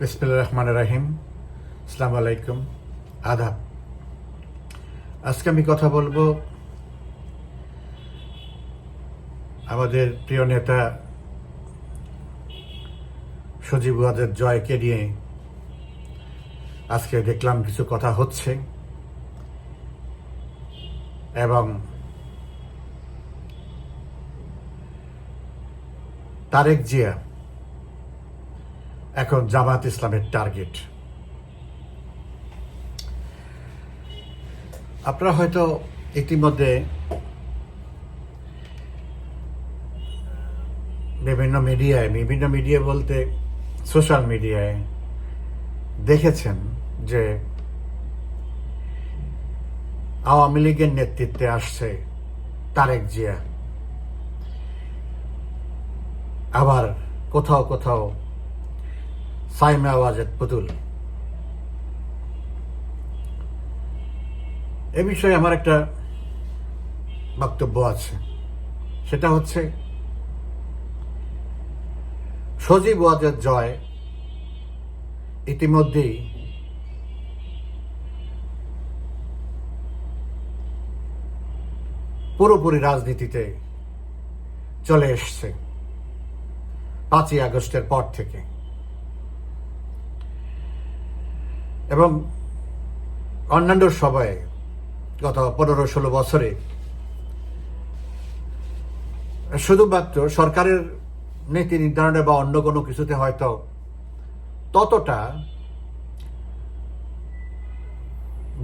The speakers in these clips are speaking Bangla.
বিসমুল্লাহ রহমান রাহিম। আসসালামু আলাইকুম। আদাব। আজকে আমি কথা বলব আমাদের প্রিয় নেতা সজীব ওয়াজের জয়কে নিয়ে। আজকে দেখলাম কিছু কথা হচ্ছে এবং তারেক জিয়া এখন জামাত ইসলামের টার্গেট। আপনারা হয়তো ইতিমধ্যে বিভিন্ন মিডিয়ায়, বিভিন্ন মিডিয়া বলতে সোশ্যাল মিডিয়ায় দেখেছেন যে আওয়ামী লীগের নেতৃত্বে আসছে তারেক জিয়া। আবার কোথাও কোথাও সাইমা ওয়াজেদ পুতুল। এ বিষয়ে আমার একটা বক্তব্য আছে। সেটা হচ্ছে, সজীব ওয়াজেদ জয় ইতিমধ্যেই পুরোপুরি রাজনীতিতে চলে এসছে পাঁচই আগস্টের পর থেকে। এবং অন্যান্য সবাই গত পনেরো ষোলো বছরে শুধুমাত্র সরকারের নীতি নির্ধারণে বা অন্য কোনো কিছুতে হয়তো ততটা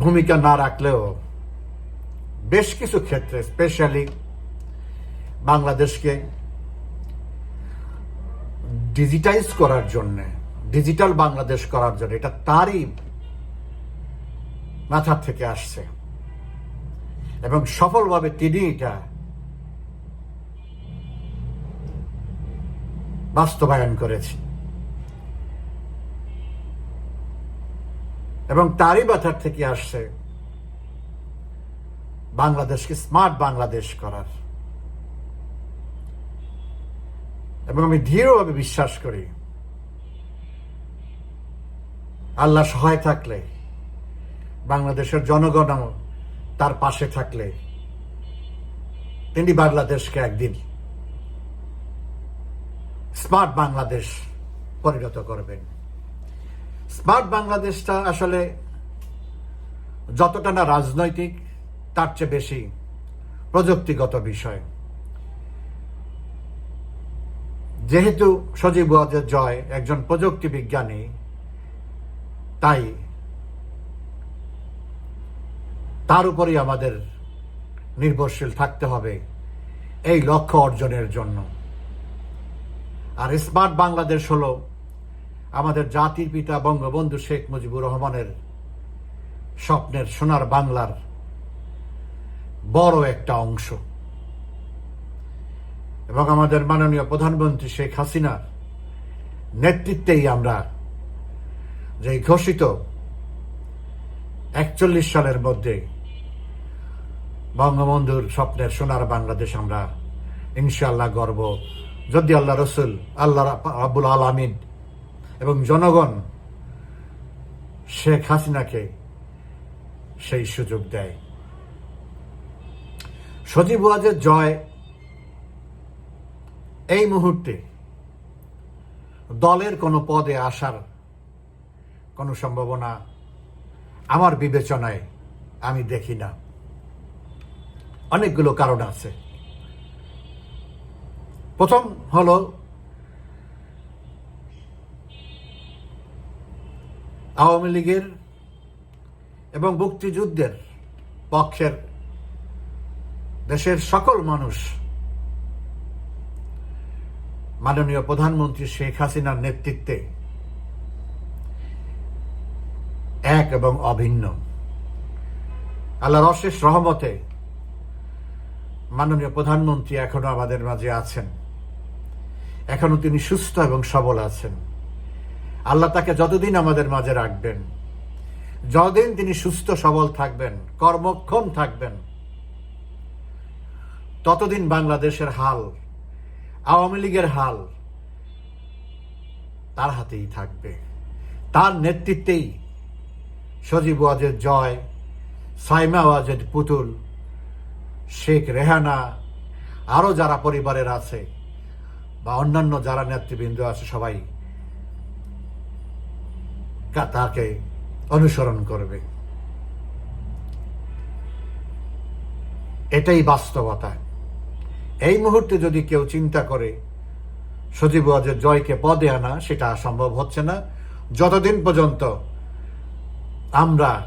ভূমিকা না রাখলেও বেশ কিছু ক্ষেত্রে, স্পেশালি বাংলাদেশকে ডিজিটাইজ করার জন্য ডিজিটাল বাংলাদেশ করার জন্য, এটা তারই মাথার থেকে আসছে। এবং সফলভাবে তিনি এটা বাস্তবায়ন করেছে এবং তারই মাথার থেকে আসছে বাংলাদেশকে স্মার্ট বাংলাদেশ করার। এবং আমি দৃঢ়ভাবে বিশ্বাস করি, আল্লাহ সহায় থাকলে বাংলাদেশের জনগণ তার পাশে থাকলে তিনি বাংলাদেশকে একদিন স্মার্ট বাংলাদেশ পরিণত করবেন। স্মার্ট বাংলাদেশটা আসলে যতটা না রাজনৈতিক, তার চেয়ে বেশি প্রযুক্তিগত বিষয়। যেহেতু সজীব জয় একজন প্রযুক্তি বিজ্ঞানী, তাই তার উপরেই আমাদের নির্ভরশীল থাকতে হবে এই লক্ষ্য অর্জনের জন্য। আর স্মার্ট বাংলাদেশ হল আমাদের জাতির পিতা বঙ্গবন্ধু শেখ মুজিবুর রহমানের স্বপ্নের সোনার বাংলার বড় একটা অংশ। এবং আমাদের মাননীয় প্রধানমন্ত্রী শেখ হাসিনার নেতৃত্বেই আমরা যে ঘোষিত একচল্লিশ সালের মধ্যে বঙ্গবন্ধুর স্বপ্নের সোনার বাংলাদেশ আমরা ইনশাল্লাহ গর্ব। যদি আল্লাহ রসুল, আল্লাহ আব্বুল আলমিন এবং জনগণ শেখ হাসিনাকে সেই সুযোগ দেয়। সজীব ওয়াজের জয় এই মুহূর্তে দলের কোনো পদে আসার কোনো সম্ভাবনা আমার বিবেচনায় আমি দেখি না। অনেকগুলো কারণ আছে। প্রথম হলো, আওয়ামী লীগের এবং মুক্তিযুদ্ধের পক্ষের দেশের সকল মানুষ, মাননীয় প্রধানমন্ত্রী শেখ হাসিনার নেতৃত্বে এক এবং অভিন্ন। আল্লাহর অশেষ রহমতে মাননীয় প্রধানমন্ত্রী এখনও আমাদের মাঝে আছেন। এখনও তিনি সুস্থ এবং সবল আছেন। আল্লাহ তাকে যতদিন আমাদের মাঝে রাখবেন, যতদিন তিনি সুস্থ, সবল থাকবেন, কর্মক্ষম থাকবেন, ততদিন বাংলাদেশের হাল, আওয়ামী লীগের হাল তার হাতেই থাকবে। তার নেতৃত্বেই সজীব ওয়াজের জয়, সাইমা ওয়াজের পুতুল শেখ রেহানা আরও যারা পরিবারের আছে বা অন্যান্য যারা নেতৃবৃন্দ আছে সবাই তাকে অনুসরণ করবে। এটাই বাস্তবতা। এই মুহূর্তে যদি কেউ চিন্তা করে, সজীব ওয়াজের জয়কে পদে আনা, সেটা সম্ভব হচ্ছে না। যতদিন পর্যন্ত আমরা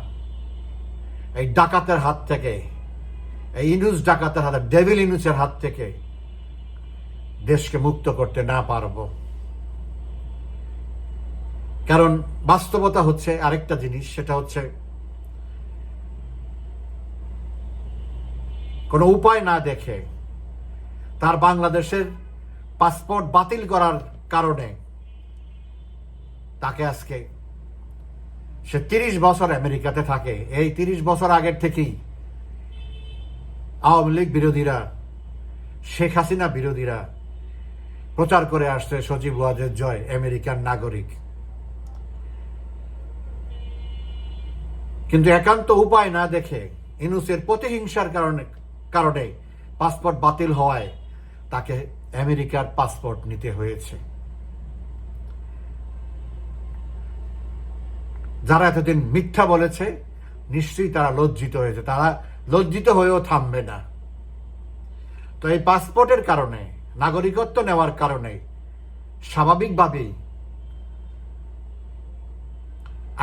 এই ডাকাতের হাত থেকে ইনুস ডাকাতের হাতে, ডেভিল ইনুসের হাত থেকে দেশকে মুক্ত করতে না পারব। কারণ বাস্তবতা হচ্ছে আরেকটা জিনিস, সেটা হচ্ছে কোনো উপায় না দেখে তার বাংলাদেশের পাসপোর্ট বাতিল করার কারণে তাকে আজকে সে তিরিশ বছর আমেরিকাতে থাকে। এই তিরিশ বছর আগের থেকেই আওয়ামী লীগ বিরোধীরা, শেখ হাসিনা বিরোধীরা প্রচার করে আসছে সজীব ওয়াজের জয় আমেরিকান নাগরিক। কিন্তু একান্ত উপায় না দেখে, ইনুসের প্রতিহিংসার কারণে কারণে পাসপোর্ট বাতিল হওয়ায় তাকে আমেরিকার পাসপোর্ট নিতে হয়েছে। যারা এতদিন মিথ্যা বলেছে, নিশ্চয়ই তারা লজ্জিত হয়েছে। তারা লজ্জিত হয়েও থামবে না। তো এই পাসপোর্টের কারণে, নাগরিকত্ব নেওয়ার কারণে, স্বাভাবিকভাবেই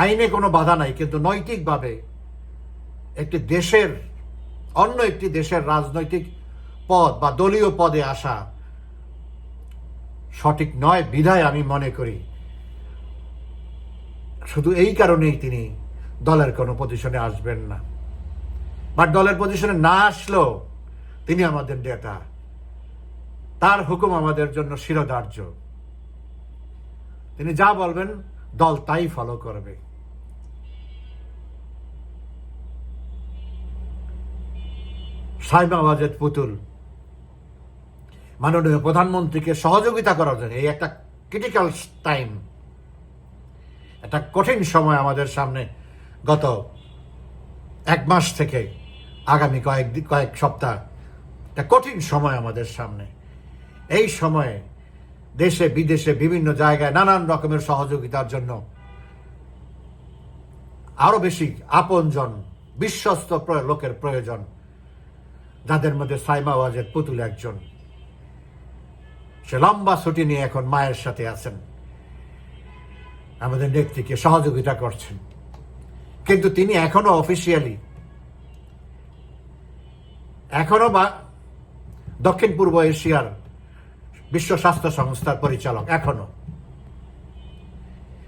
আইনে কোনো বাধা নাই, কিন্তু নৈতিকভাবে একটি দেশের, অন্য একটি দেশের রাজনৈতিক পদ বা দলীয় পদে আসা সঠিক নয় বিধায় আমি মনে করি। শুধু এই কারণেই তিনি দলের কোনো পজিশনে আসবেন না। বাট দলের পজিশনে না আসলেও তিনি আমাদের নেতা। তার হুকুম আমাদের জন্য শিরোধার্য। তিনি যা বলবেন, দল তাই ফলো করবে। সাইমা ওয়াজেদ পুতুল, মাননীয় প্রধানমন্ত্রীকে সহযোগিতা করার জন্য, এই একটা ক্রিটিক্যাল টাইম একটা কঠিন সময় আমাদের সামনে গত এক মাস থেকে। আগামী কয়েক কয়েক সপ্তাহ। একটা কঠিন সময় আমাদের সামনে। এই সময়ে দেশে, বিদেশে বিভিন্ন জায়গায় নানান রকমের সহযোগিতার জন্য আরও বেশি আপনজন, বিশ্বস্ত লোকের প্রয়োজন। যাদের মধ্যে সাইমা ওয়াজের পুতুল একজন। সে লম্বা ছুটি নিয়ে এখন মায়ের সাথে আছেন। আমাদের নেত্রীকে সহযোগিতা করছেন। কিন্তু তিনি এখনও অফিসিয়ালি এখনও বা দক্ষিণ পূর্ব এশিয়ার বিশ্ব স্বাস্থ্য সংস্থার পরিচালক এখনও।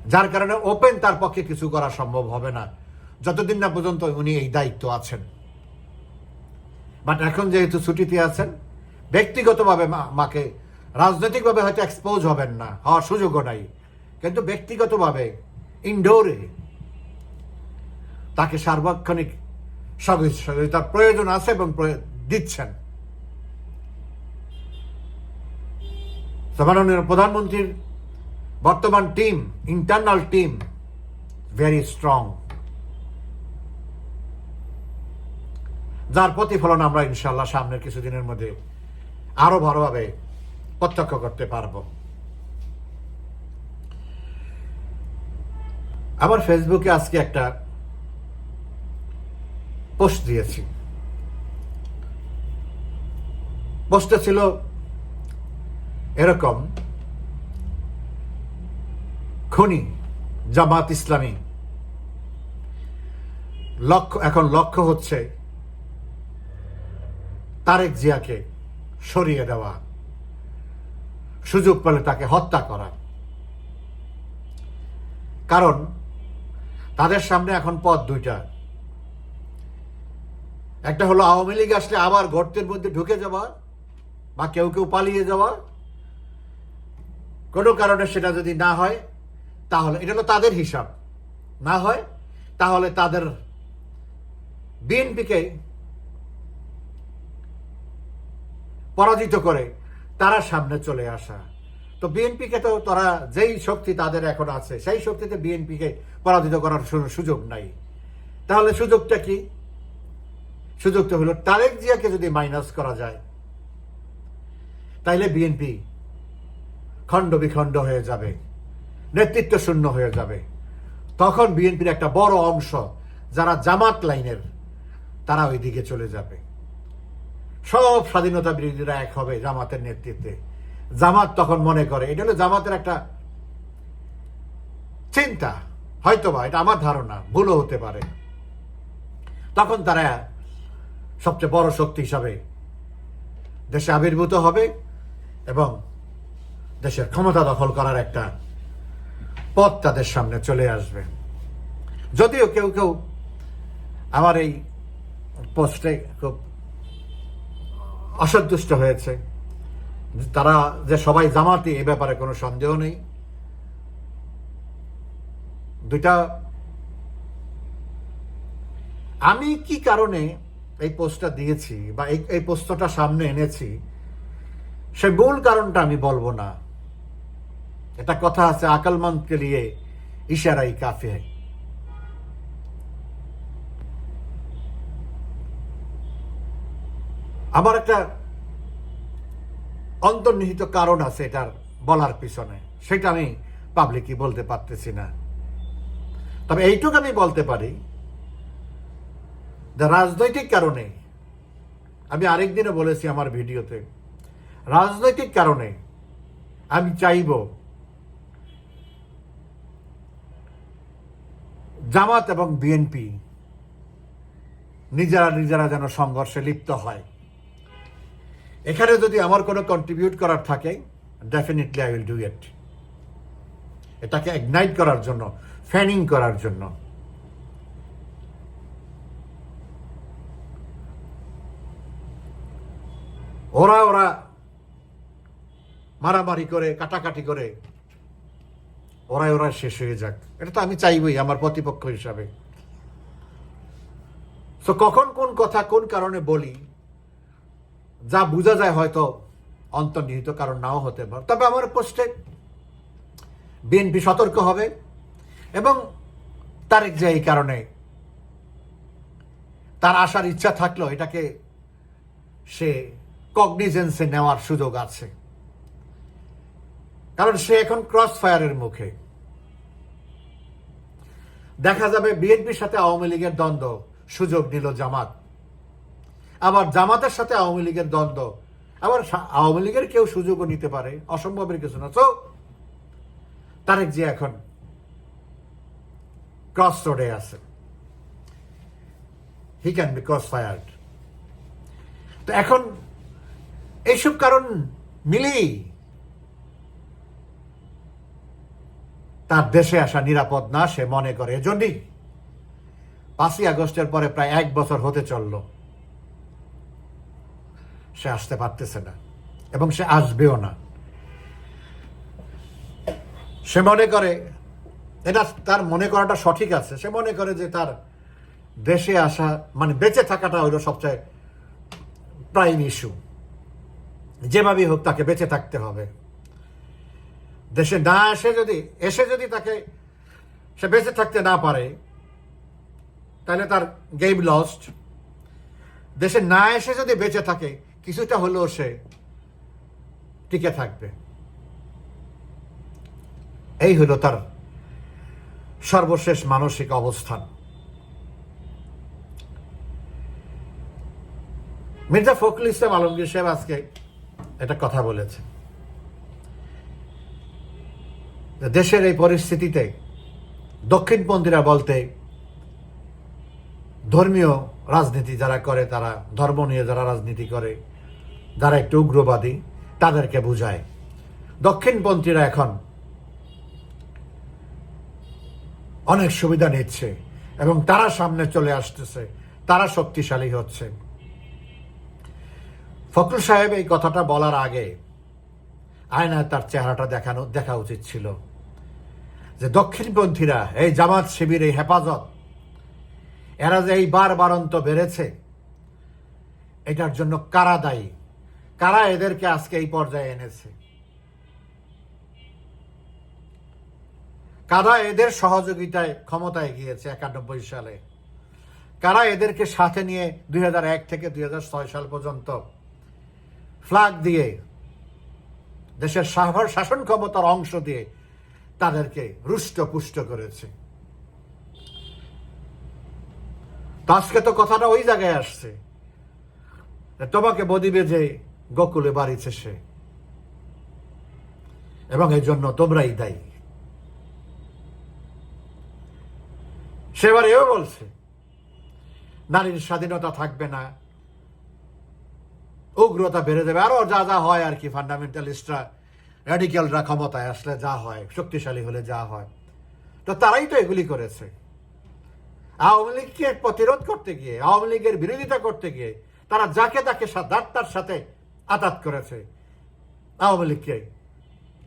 যার কারণে ওপেন তার পক্ষে কিছু করা সম্ভব হবে না। যতদিন না পর্যন্ত উনি এই দায়িত্ব আছেন। বাট এখন যেহেতু ছুটিতে আছেন, ব্যক্তিগতভাবে মাকে রাজনৈতিকভাবে হয়তো এক্সপোজ হবেন না, হওয়ার সুযোগও নাই। কিন্তু ব্যক্তিগতভাবে ইনডোরে তাকে সার্বক্ষণিক সহযোগিতার প্রয়োজন আছে এবং দিচ্ছেন। তো মাননীয় প্রধানমন্ত্রীর বর্তমান team internal team very strong যার প্রতিফলন আমরা ইনশাল্লাহ সামনের কিছুদিনের মধ্যে আরও ভালোভাবে প্রত্যক্ষ করতে পারব। আমার ফেসবুকে আজকে একটা পোস্ট দিয়েছি। পোস্টটা ছিল এরকম খনি জামাত ইসলামী। লক্ষ্য এখন লক্ষ্য হচ্ছে তারেক জিয়াকে সরিয়ে দেওয়া, সুযোগ পেলে তাকে হত্যা করা। কারণ তাদের সামনে এখন পথ দুইটা। একটা হলো আওয়ামী লীগ আসলে আবার গর্তের মধ্যে ঢুকে যাওয়া বা কেউ কেউ পালিয়ে যাওয়া, কোনো কারণে সেটা যদি না হয়, তাহলে এটা হলো তাদের হিসাব। না হয়, তাহলে তাদের বিএনপিকে পরাজিত করে তারা সামনে চলে আসা। তো বিএনপিকে তো তারা যেই শক্তি তাদের এখন আছে, সেই শক্তিতে বিএনপিকে পরাজিত করার সুযোগ নাই। তাহলে সুযোগটা কি? সুযোগটা হলো তারেক জিয়াকে যদি মাইনাস করা যায় তাইলে বিএনপি খণ্ড বিখণ্ড হয়ে যাবে, নেতৃত্ব শূন্য হয়ে যাবে। তখন বিএনপির একটা বড় অংশ যারা জামাত লাইনের, তারা ওই দিকে চলে যাবে। সব স্বাধীনতা বিরোধীরা এক হবে জামাতের নেতৃত্বে। জামাত তখন মনে করে, এটা হলো জামাতের একটা চিন্তা, হয়তোবা এটা আমার ধারণা, ভুলও হতে পারে। তখন তারা সবচেয়ে বড় শক্তি হিসাবে দেশে আবির্ভূত হবে। এবং দেশের ক্ষমতা দখল করার একটা পথ তাদের সামনে চলে আসবে। যদিও কেউ কেউ আমার এই পোস্টে খুব অসন্তুষ্ট হয়েছে। তারা যে সবাই জামাতি, এ ব্যাপারে কোনো সন্দেহ নেই। দুইটা আমি কি কারণে এই পোস্টটা দিয়েছি বা এই এই পোস্টটা সামনে এনেছি সে মূল কারণটা আমি বলব না। এটা কথা আছে আকলমন্দকে নিয়ে ইশারাই কাফে আমার একটা অন্তর্নিহিত কারণ আছে এটার বলার পিছনে। সেটা আমি পাবলিকই বলতে পারতেছি না। তবে এইটুকু আমি বলতে পারি, যে রাজনৈতিক কারণে আমি আরেকদিনও বলেছি আমার ভিডিওতে রাজনৈতিক কারণে আমি চাইব জামাত এবং বিএনপি নিজেরা নিজেরা যেন সংঘর্ষে লিপ্ত হয়। এখানে যদি আমার কোনো কন্ট্রিবিউট করার থাকে definitely I will do it এটাকে ইগনাইট করার জন্য ফ্যানিং করার জন্য। ওরা ওরা মারামারি করে, কাটাকাটি করে। ওরাই ওরা শেষ হয়ে যাক। এটা তো আমি চাইবই আমার প্রতিপক্ষ হিসাবে। তো কখন কোন কথা কোন কারণে বলি, যা বোঝা যায় হয়তো অন্তর্নিহিত, কারণ নাও হতে পারে। তবে আমার পোস্টে বিএনপি সতর্ক হবে এবং তারেক যে এই কারণে তার আসার ইচ্ছা থাকলেও এটাকে সে কগনিজেন্সে নেওয়ার সুযোগ আছে। কারণ সে এখন ক্রস ফায়ারের মুখে। দেখা যাবে বিএনপির সাথে আওয়ামী লীগের দ্বন্দ্ব, সুযোগ নিল জামাত। আবার জামাতের সাথে আওয়ামী লীগের দ্বন্দ্ব, আবার আওয়ামী লীগের কেউ সুযোগও নিতে পারে, অসম্ভবের কিছু না। তো তারেক যে এখন ক্রস রোডে আছে। He can be cross fired তো এখন এইসব কারণ মিলেই তার দেশে আসা নিরাপদ না, সে মনে করে। এজন্যই পাঁচই আগস্টের পরে প্রায় এক বছর হতে চলল। সে আসতে পারতেছে না এবং সে আসবেও না। সে মনে করে, এটা তার মনে করাটা সঠিক আছে। সে মনে করে যে তার দেশে আসা মানে বেঁচে থাকাটা হইল সবচেয়ে প্রাইম ইস্যু যেভাবেই হোক তাকে বেঁচে থাকতে হবে। দেশে না এসে যদি এসে যদি তাকে, সে বেঁচে থাকতে না পারে, তাহলে তার গেম লস্ট দেশে না এসে যদি বেঁচে থাকে, কিছুটা হলেও সে টিকে থাকবে। এই হলো তার সর্বশেষ মানসিক অবস্থান। মির্জা ফখরুল ইসলাম আলমগীর সাহেব আজকে এটা কথা বলেছে যে দেশের এই পরিস্থিতিতে দক্ষিণপন্থীরা বলতে ধর্মীয় রাজনীতি যারা করে, তারা ধর্ম নিয়ে যারা রাজনীতি করে, যারা একটু উগ্রবাদী, তাদেরকে বুঝায়। দক্ষিণপন্থীরা এখন অনেক সুবিধা নিচ্ছে এবং তারা সামনে চলে আসতেছে, তারা শক্তিশালী হচ্ছে। ফখরুল সাহেব এই কথাটা বলার আগে আয়নায় তার চেহারাটা দেখানো, দেখা উচিত ছিল। যে দক্ষিণপন্থীরা এই জামাত শিবির, এই হেফাজত, এরা যে এই বার বারন্ত বেড়েছে, এটার জন্য কারা দায়ী? কারা এদেরকে আজকে এই পর্যায়ে এনেছে? কারা এদের সহযোগিতায় ক্ষমতায় গিয়েছে একানব্বই সালে? কারা এদেরকে সাথে নিয়ে দুই এক থেকে দুই হাজার ছয় সাল পর্যন্ত ফ্ল্যাগ দিয়ে দেশের শাসন শাসন ক্ষমতার অংশ দিয়ে তাদেরকে রুষ্ট পুষ্ট করেছে। তো আজকে তো কথাটা ওই জায়গায় আসছে। তোমাকে বদিবে যে গোকুলে বাড়িছে সে এবং এই জন্য তোমরাই দায়ী। সেবার এও বলছে, নারীর স্বাধীনতা থাকবে না। উগ্রতা বেড়ে যাবে। আরও যা যা হয় আর কি ফান্ডামেন্টালিস্টরা র্যাডিক্যালরা ক্ষমতায় আসলে যা হয়, শক্তিশালী হলে যা হয়। তো তারাই তো এগুলি করেছে। আওয়ামী লীগকে প্রতিরোধ করতে গিয়ে, আওয়ামী লীগের বিরোধিতা করতে গিয়ে, তারা যাকে তাকে দাত্তার সাথে আতাত করেছে, আওয়ামী লীগকে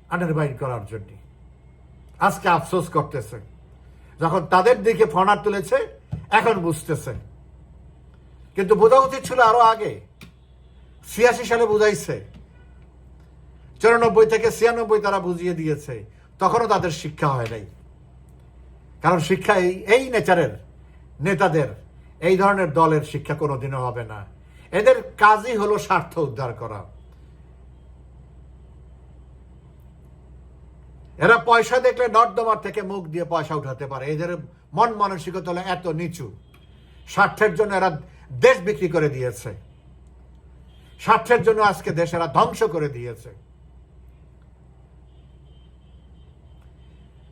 আন্ডারবাইন করার জন্য। আজকে আফসোস করতেছে। যখন তাদের দিকে ফনার তুলেছে, এখন বুঝতেছে। কিন্তু বোঝা উচিত ছিল আরও আগে। ছিয়াশি সালে বুঝাইছে। চুরানব্বই থেকে ছিয়ানব্বই তারা বুঝিয়ে দিয়েছে। তখনও তাদের শিক্ষা হয় নাই। কারণ শিক্ষা এই এই নেচারের, নেতাদের, এই ধরনের দলের শিক্ষা কোনোদিনও হবে না। এদের কাজই হলো স্বার্থ উদ্ধার করা। এরা পয়সা দেখলে নর্দমার থেকে মুখ দিয়ে পয়সা উঠাতে পারে। এদের মন মানসিকতা হলো এত নিচু। স্বার্থের জন্য এরা দেশ বিক্রি করে দিয়েছে। স্বার্থের জন্য আজকে দেশ এরা ধ্বংস করে দিয়েছে।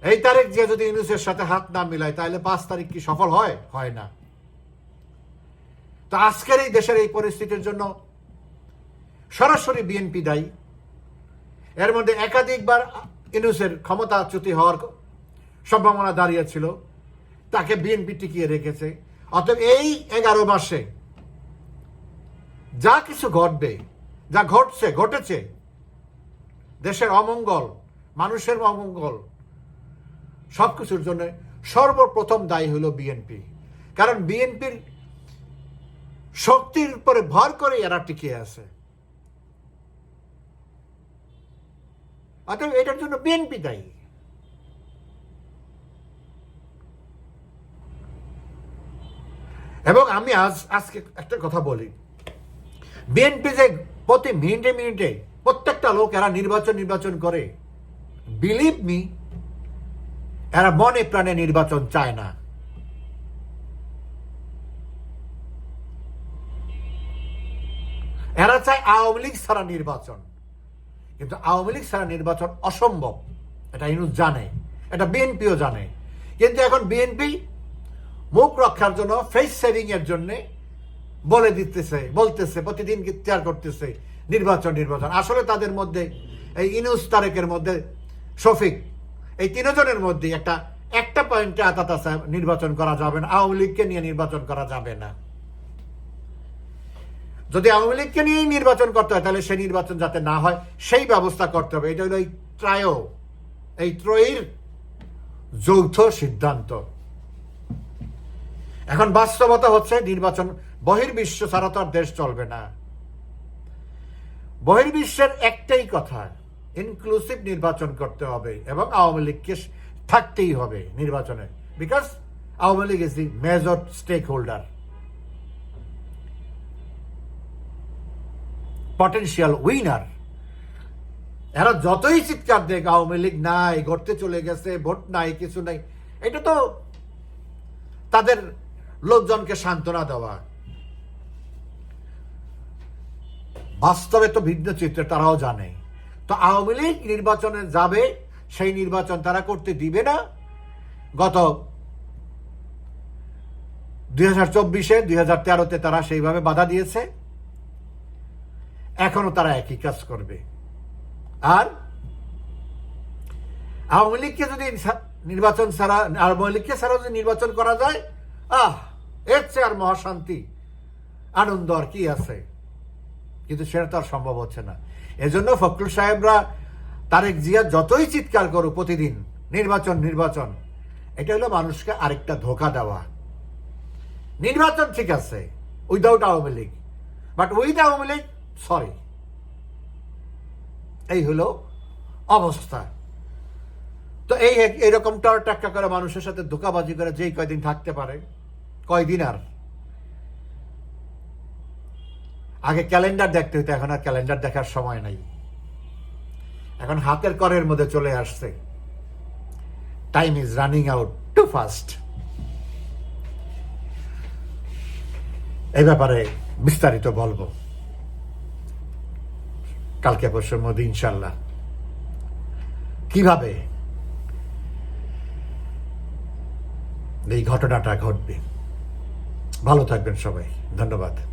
এই তারিখ যে যদি ইউনুসের সাথে হাত না মিলায়, তাহলে পাঁচ তারিখ কি সফল হয়? হয় না। তো আজকের এই দেশের এই পরিস্থিতির জন্য সরাসরি বিএনপি দায়ী। এর মধ্যে একাধিকবার ইউনুসের ক্ষমতাচ্যুতি হওয়ার সম্ভাবনা দাঁড়িয়েছিল। তাকে বিএনপি টিকিয়ে রেখেছে। অতএব এই এগারো মাসে যা কিছু ঘটবে, যা ঘটছে, ঘটেছে, দেশের অমঙ্গল, মানুষের অমঙ্গল সবকিছুর জন্য সর্বপ্রথম দায়ী হলো বিএনপি। কারণ বিএনপির শক্তির উপরে ভর করে এরা টিকে আছে। অতএব এটার জন্য বিএনপি দায়ী। এবং আমি আজ, আজকে একটা কথা বলি। বিএনপি যে প্রতি মিনিটে মিনিটে প্রত্যেকটা লোক এরা নির্বাচন নির্বাচন করে। বিলিভ মি এরা মনে প্রাণে নির্বাচন চায় না। এরা চায় আওয়ামী লীগ ছাড়া নির্বাচন। কিন্তু আওয়ামী লীগ ছাড়া নির্বাচন অসম্ভব। এটা ইনুস জানে, এটা বিএনপিও জানে। কিন্তু এখন বিএনপি মুখ রক্ষার জন্য ফেস সেভিং এর জন্য বলে দিতেছে, বলতেছে, প্রতিদিন ইত্যার করতেছে, নির্বাচন নির্বাচন। আসলে তাদের মধ্যে, এই ইনুস তারেকের মধ্যে শফিক এই তিনজনের মধ্যে একটা একটা পয়েন্টে আতাত নির্বাচন করা যাবে না, আওয়ামী লীগকে নিয়ে নির্বাচন করা যাবে না। যদি আওয়ামী লীগকে নিয়েই নির্বাচন করতে হয়, তাহলে সেই নির্বাচন যাতে না হয়, সেই ব্যবস্থা করতে হবে। এটা হলো এই ত্রায়, এই ত্রয়ীর যৌথ সিদ্ধান্ত। এখন বাস্তবতা হচ্ছে, নির্বাচন বহির্বিশ্ব ছাড়া তো আর দেশ চলবে না। বহির্বিশ্বের একটাই কথা ইনক্লুসিভ নির্বাচন করতে হবে এবং আওয়ামী লীগকে থাকতেই হবে নির্বাচনে। Because Awami League is the major stakeholder potential winner এরা যতই চিৎকার দেখ, আওয়ামী লীগ নাই ঘটতে চলে গেছে, ভোট নাই, কিছু নাই, এটা তো তাদের লোকজনকে সান্ত্বনা দেওয়া। বাস্তবে তো ভিন্ন চিত্রে, তারাও জানে। তো আওয়ামী লীগ নির্বাচনে যাবে, সেই নির্বাচন তারা করতে দিবে না। গত দুই হাজার চব্বিশে, দুই হাজার তেরোতে তারা সেইভাবে বাধা দিয়েছে। এখনও তারা একই কাজ করবে। আর আওয়ামী লীগকে যদি নির্বাচন ছাড়া আওয়ামী লীগকে ছাড়া যদি নির্বাচন করা যায়, আহ, এর চেয়ে আর মহাশান্তি, আনন্দ আর কি আছে। কিন্তু সেটা তো আর সম্ভব হচ্ছে না। এজন্য ফখরুল সাহেবরা তারেক জিয়া যতই চিৎকার করুক প্রতিদিন, নির্বাচন নির্বাচন, এটা হলো মানুষকে আরেকটা ধোকা দেওয়া। নির্বাচন ঠিক আছে without Awami League but with Awami League sorry এই হলো অবস্থা। তো এই এরকম টর করে মানুষের সাথে ধোকাবাজি করে যেই কয়দিন থাকতে পারে, কয়দিন আর? আগে ক্যালেন্ডার দেখতে হতো এখন আর ক্যালেন্ডার দেখার সময় নাই। এখন হাতের করের মধ্যে চলে আসছে। Time is running out too fast এই ব্যাপারে বিস্তারিত বলব। কালকে পরশুর মধ্যে ইনশাল্লাহ কীভাবে এই ঘটনাটা ঘটবে? ভালো থাকবেন সবাই। ধন্যবাদ।